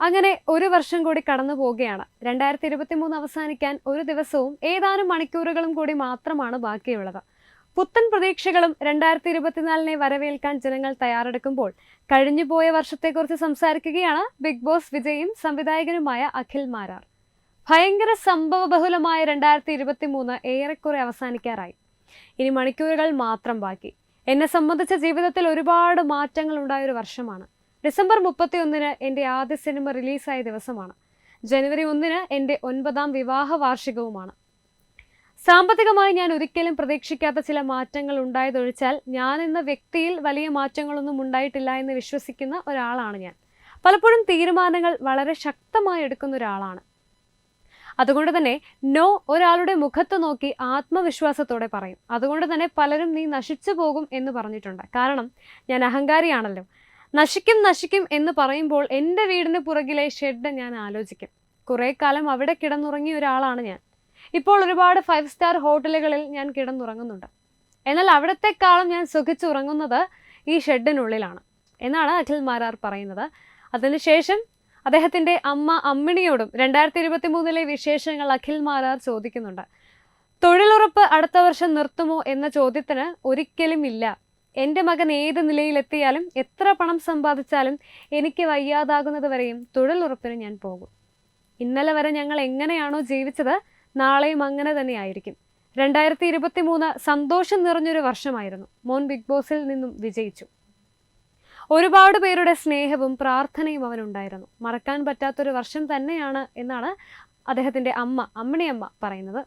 അങ്ങനെ ഒരു വർഷം കൂടി കടന്നു പോവുകയാണ്. രണ്ടായിരത്തി ഇരുപത്തി മൂന്ന് അവസാനിക്കാൻ ഒരു ദിവസവും ഏതാനും മണിക്കൂറുകളും കൂടി മാത്രമാണ് ബാക്കിയുള്ളത്. പുത്തൻ പ്രതീക്ഷകളും രണ്ടായിരത്തി ഇരുപത്തിനാലിനെ വരവേൽക്കാൻ ജനങ്ങൾ തയ്യാറെടുക്കുമ്പോൾ കഴിഞ്ഞുപോയ വർഷത്തെക്കുറിച്ച് സംസാരിക്കുകയാണ് ബിഗ് ബോസ് വിജയും സംവിധായകനുമായ അഖിൽ മാരാർ. ഭയങ്കര സംഭവബഹുലമായ രണ്ടായിരത്തി ഇരുപത്തി മൂന്ന് ഏറെക്കുറെ അവസാനിക്കാറായി. ഇനി മണിക്കൂറുകൾ മാത്രം ബാക്കി. എന്നെ സംബന്ധിച്ച ജീവിതത്തിൽ ഒരുപാട് മാറ്റങ്ങൾ ഉണ്ടായ ഒരു വർഷമാണ്. ഡിസംബർ മുപ്പത്തി ഒന്നിന് എന്റെ ആദ്യ സിനിമ റിലീസായ ദിവസമാണ്. ജനുവരി ഒന്നിന് എന്റെ ഒൻപതാം വിവാഹ വാർഷികവുമാണ്. സാമ്പത്തികമായി ഞാൻ ഒരിക്കലും പ്രതീക്ഷിക്കാത്ത ചില മാറ്റങ്ങൾ ഉണ്ടായതൊഴിച്ചാൽ ഞാൻ എന്ന വ്യക്തിയിൽ വലിയ മാറ്റങ്ങളൊന്നും ഉണ്ടായിട്ടില്ല എന്ന് വിശ്വസിക്കുന്ന ഒരാളാണ് ഞാൻ. പലപ്പോഴും തീരുമാനങ്ങൾ വളരെ ശക്തമായി എടുക്കുന്ന ഒരാളാണ്. അതുകൊണ്ട് തന്നെ നോ ഒരാളുടെ മുഖത്ത് നോക്കി ആത്മവിശ്വാസത്തോടെ പറയും. അതുകൊണ്ട് തന്നെ പലരും നീ നശിച്ചു പോകും എന്ന് പറഞ്ഞിട്ടുണ്ട്. കാരണം ഞാൻ അഹങ്കാരിയാണല്ലോ. നശിക്കും നശിക്കും എന്ന് പറയുമ്പോൾ എന്റെ വീടിന് പുറകിലെ ഷെഡ് ഞാൻ ആലോചിക്കും. കുറേ കാലം അവിടെ കിടന്നുറങ്ങിയ ഒരാളാണ് ഞാൻ. ഇപ്പോൾ ഒരുപാട് ഫൈവ് സ്റ്റാർ ഹോട്ടലുകളിൽ ഞാൻ കിടന്നുറങ്ങുന്നുണ്ട്. എന്നാൽ അവിടത്തെക്കാളും ഞാൻ സുഖിച്ചുറങ്ങുന്നത് ഈ ഷെഡിനുള്ളിലാണ്. എന്നാണ് അഖിൽ മാരാർ പറയുന്നത്. അതിനുശേഷം അദ്ദേഹത്തിന്റെ അമ്മ അമ്മിണിയോടും രണ്ടായിരത്തി ഇരുപത്തി മൂന്നിലെ വിശേഷങ്ങൾ അഖിൽ മാരാർ ചോദിക്കുന്നുണ്ട്. തൊഴിലുറപ്പ് അടുത്ത വർഷം നിർത്തുമോ എന്ന ചോദ്യത്തിന് ഒരിക്കലും ഇല്ല എന്റെ മകൻ ഏത് നിലയിലെത്തിയാലും എത്ര പണം സമ്പാദിച്ചാലും എനിക്ക് വയ്യാതാകുന്നത് വരെയും തൊഴിലുറപ്പിന് ഞാൻ പോകും. ഇന്നലെ വരെ ഞങ്ങൾ എങ്ങനെയാണോ ജീവിച്ചത് നാളെയും അങ്ങനെ തന്നെയായിരിക്കും രണ്ടായിരത്തി ഇരുപത്തി മൂന്ന് സന്തോഷം നിറഞ്ഞൊരു വർഷമായിരുന്നു. മോൻ ബിഗ് ബോസിൽ നിന്നും വിജയിച്ചു. ഒരുപാട് പേരുടെ സ്നേഹവും പ്രാർത്ഥനയും അവനുണ്ടായിരുന്നു. മറക്കാൻ പറ്റാത്തൊരു വർഷം തന്നെയാണ് എന്നാണ് അദ്ദേഹത്തിന്റെ അമ്മ അമ്മിണിയമ്മ പറയുന്നത്.